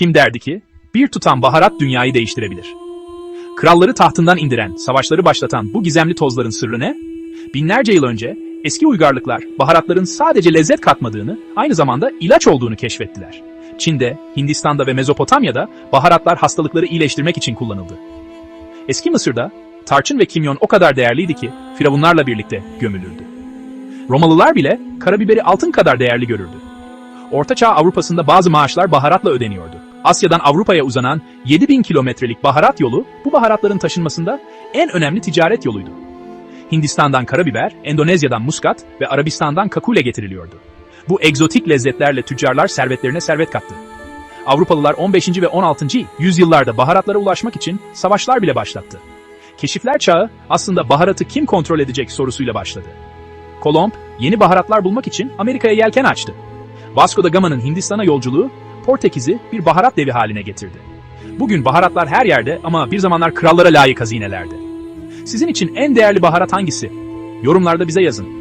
Kim derdi ki, bir tutam baharat dünyayı değiştirebilir. Kralları tahtından indiren, savaşları başlatan bu gizemli tozların sırrı ne? Binlerce yıl önce eski uygarlıklar baharatların sadece lezzet katmadığını, aynı zamanda ilaç olduğunu keşfettiler. Çin'de, Hindistan'da ve Mezopotamya'da baharatlar hastalıkları iyileştirmek için kullanıldı. Eski Mısır'da tarçın ve kimyon o kadar değerliydi ki firavunlarla birlikte gömülürdü. Romalılar bile karabiberi altın kadar değerli görürdü. Ortaçağ Avrupa'sında bazı maaşlar baharatla ödeniyordu. Asya'dan Avrupa'ya uzanan 7000 kilometrelik baharat yolu bu baharatların taşınmasında en önemli ticaret yoluydu. Hindistan'dan karabiber, Endonezya'dan muskat ve Arabistan'dan kakule getiriliyordu. Bu egzotik lezzetlerle tüccarlar servetlerine servet kattı. Avrupalılar 15. ve 16. yüzyıllarda baharatlara ulaşmak için savaşlar bile başlattı. Keşifler çağı aslında baharatı kim kontrol edecek sorusuyla başladı. Kolomb yeni baharatlar bulmak için Amerika'ya yelken açtı. Vasco da Gama'nın Hindistan'a yolculuğu Portekiz'i bir baharat devi haline getirdi. Bugün baharatlar her yerde ama bir zamanlar krallara layık hazinelerdi. Sizin için en değerli baharat hangisi? Yorumlarda bize yazın.